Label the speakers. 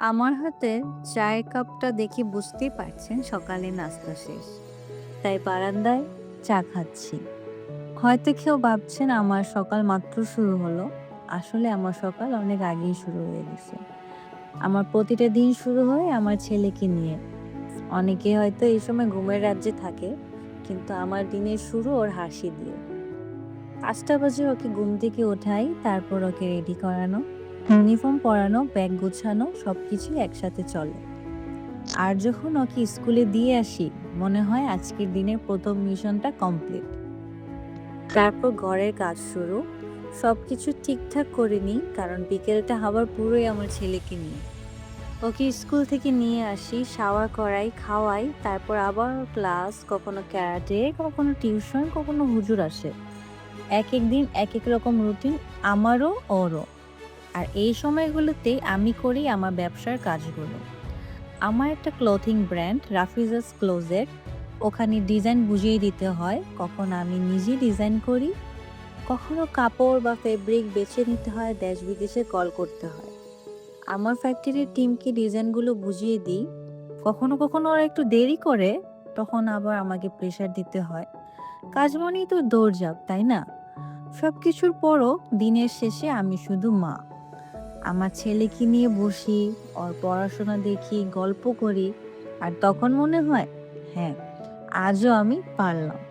Speaker 1: আমার হাতে চায়ের কাপটা দেখে বুঝতেই পারছেন সকালে নাস্তা শেষ। তাই বারান্দায় চা খাচ্ছি। হয়তো কেউ ভাবছেন আমার সকাল মাত্র শুরু হলো। আসলে আমার সকাল অনেক আগেই শুরু হয়ে গেছে। আমার প্রতিটা দিন শুরু হয় আমার ছেলেকে নিয়ে। অনেকে হয়তো এই সময় ঘুমের রাজ্যে থাকে, কিন্তু আমার দিনের শুরু ওর হাসি দিয়ে। পাঁচটা বাজে ওকে ঘুম থেকে ওঠাই, তারপর ওকে রেডি করানো। ইউনিফর্ম পরানো, ব্যাগ গোছানো সবকিছু একসাথে চলে। আর যখন ওকে স্কুলে দিয়ে আসি, মনে হয় আজকের দিনের প্রথম মিশনটা কমপ্লিট। তারপর ঘরের কাজ শুরু। সব কিছু ঠিকঠাক করে নিই, কারণ বিকেলটা হবার পুরোই আমার ছেলেকে নিয়ে। ওকে স্কুল থেকে নিয়ে আসি, শাওয়ার করাই, খাওয়াই, তারপর আবার ক্লাস, কখনো ক্যারাটে, কখনো টিউশন, কখনো হুজুর আসে। এক এক দিন এক এক রকম রুটিন, আমারও ওরও। আর এই সময়গুলোতে আমি করি আমার ব্যবসার কাজগুলো। আমার একটা ক্লোথিং ব্র্যান্ড রাফিজাস ক্লোজেট ওখানে ডিজাইন বুঝিয়ে দিতে হয়, কখন আমি নিজে ডিজাইন করি, কখনো কাপড় বা ফেব্রিক বেছে নিতে হয়, দেশ বিদেশে কল করতে হয়। আমার ফ্যাক্টরির টিমকে ডিজাইনগুলো বুঝিয়ে দিই, কখনো কখনো ওরা একটু দেরি করে, তখন আবার আমাকে প্রেশার দিতে হয়। কাজ মানেই তো দৌড়ঝাঁপ, তাই না? সব কিছুর পরও দিনের শেষে আমি শুধু মা। আমার ছেলেকে নিয়ে বসি, ওর পড়াশোনা দেখি, গল্প করি, আর তখন মনে হয় হ্যাঁ আজও আমি পারলাম।